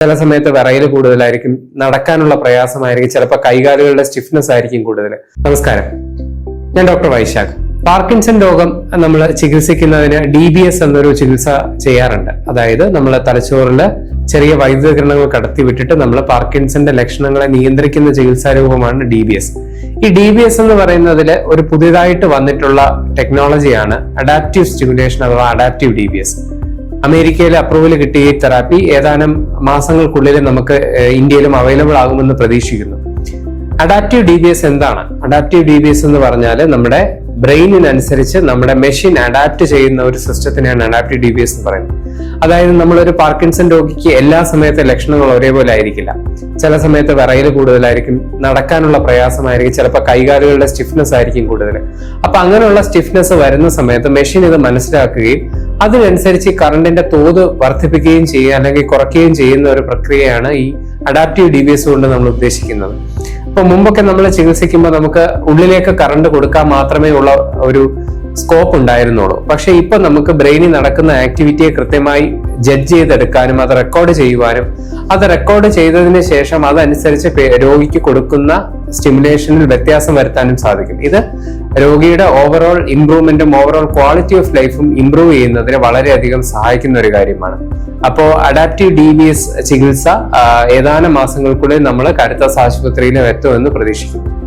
ചില സമയത്ത് വിറയൽ കൂടുതലായിരിക്കും നടക്കാനുള്ള പ്രയാസമായിരിക്കും ചിലപ്പോൾ കൈകാലുകളുടെ സ്റ്റിഫ്നെസ് ആയിരിക്കും കൂടുതൽ നമസ്കാരം. ഞാൻ ഡോക്ടർ വൈശാഖ്. പാർക്കിൻസൺ രോഗം നമ്മൾ ചികിത്സിക്കുന്നതിന് ഡി ബി എസ് എന്നൊരു ചികിത്സ ചെയ്യാറുണ്ട്. അതായത് നമ്മൾ തലച്ചോറിൽ ചെറിയ വൈദ്യുത കിരണങ്ങൾ കടത്തി വിട്ടിട്ട് നമ്മൾ പാർക്കിൻസന്റെ ലക്ഷണങ്ങളെ നിയന്ത്രിക്കുന്ന ചികിത്സാ രൂപമാണ് ഡി ബി എസ് ഈ ഡി ബി എസ് എന്ന് പറയുന്നതിൽ ഒരു പുതിയതായിട്ട് വന്നിട്ടുള്ള ടെക്നോളജിയാണ് അഡാപ്റ്റീവ് സ്റ്റിമുലേഷൻ അഥവാ അഡാപ്റ്റീവ് ഡി ബി എസ് അമേരിക്കയിൽ അപ്രൂവൽ കിട്ടിയ ഈ തെറാപ്പി ഏതാനും മാസങ്ങൾക്കുള്ളിൽ നമുക്ക് ഇന്ത്യയിലും അവൈലബിൾ ആകുമെന്ന് പ്രതീക്ഷിക്കുന്നു. അഡാപ്റ്റീവ് ഡി ബി എസ് എന്താണ്? അഡാപ്റ്റീവ് ഡി ബി എസ് എന്ന് പറഞ്ഞാൽ നമ്മുടെ ബ്രെയിനിനനുസരിച്ച് നമ്മുടെ മെഷീൻ അഡാപ്റ്റ് ചെയ്യുന്ന ഒരു സിസ്റ്റത്തിനെയാണ് അഡാപ്റ്റീവ് ഡി ബി എസ് എന്ന് പറയുന്നത്. അതായത് നമ്മളൊരു പാർക്കിൻസൺ രോഗിക്ക് എല്ലാ സമയത്തെ ലക്ഷണങ്ങൾ ഒരേപോലെ ആയിരിക്കില്ല. ചില സമയത്ത് വിറയിൽ കൂടുതലായിരിക്കും നടക്കാനുള്ള പ്രയാസമായിരിക്കും ചിലപ്പോൾ കൈകാലുകളുടെ സ്റ്റിഫ്നെസ് ആയിരിക്കും കൂടുതൽ അപ്പൊ അങ്ങനെയുള്ള സ്റ്റിഫ്നെസ് വരുന്ന സമയത്ത് മെഷീൻ ഇത് മനസ്സിലാക്കുകയും അതിനനുസരിച്ച് കറണ്ടിന്റെ തോത് വർദ്ധിപ്പിക്കുകയും ചെയ്യുക അല്ലെങ്കിൽ കുറയ്ക്കുകയും ചെയ്യുന്ന ഒരു പ്രക്രിയയാണ് ഈ അഡാപ്റ്റീവ് ഡി ബി എസ് കൊണ്ട് നമ്മൾ ഉദ്ദേശിക്കുന്നത്. ഇപ്പൊ മുമ്പൊക്കെ നമ്മൾ ചികിത്സിക്കുമ്പോൾ നമുക്ക് ഉള്ളിലേക്ക് കറണ്ട് കൊടുക്കാൻ മാത്രമേ ഉള്ള ഒരു സ്കോപ്പ് ഉണ്ടായിരുന്നുള്ളൂ. പക്ഷെ ഇപ്പൊ നമുക്ക് ബ്രെയിനിൽ നടക്കുന്ന ആക്ടിവിറ്റിയെ കൃത്യമായി ജഡ്ജ് ചെയ്തെടുക്കാനും അത് റെക്കോർഡ് ചെയ്യുവാനും അത് റെക്കോർഡ് ചെയ്തതിന് ശേഷം അതനുസരിച്ച് രോഗിക്ക് കൊടുക്കുന്ന സ്റ്റിമുലേഷനിൽ വ്യത്യാസം വരുത്താനും സാധിക്കും. ഇത് രോഗിയുടെ ഓവറോൾ ഇംപ്രൂവ്മെന്റും ഓവറോൾ ക്വാളിറ്റി ഓഫ് ലൈഫും ഇംപ്രൂവ് ചെയ്യുന്നതിന് വളരെയധികം സഹായിക്കുന്ന ഒരു കാര്യമാണ്. അപ്പോൾ അഡാപ്റ്റീവ് ഡി ബി എസ് ചികിത്സ ഏതാനും മാസങ്ങൾക്കുള്ളിൽ നമ്മൾ കരുത്താസ് ആശുപത്രിയിലും എത്തുമെന്ന് പ്രതീക്ഷിക്കുന്നു.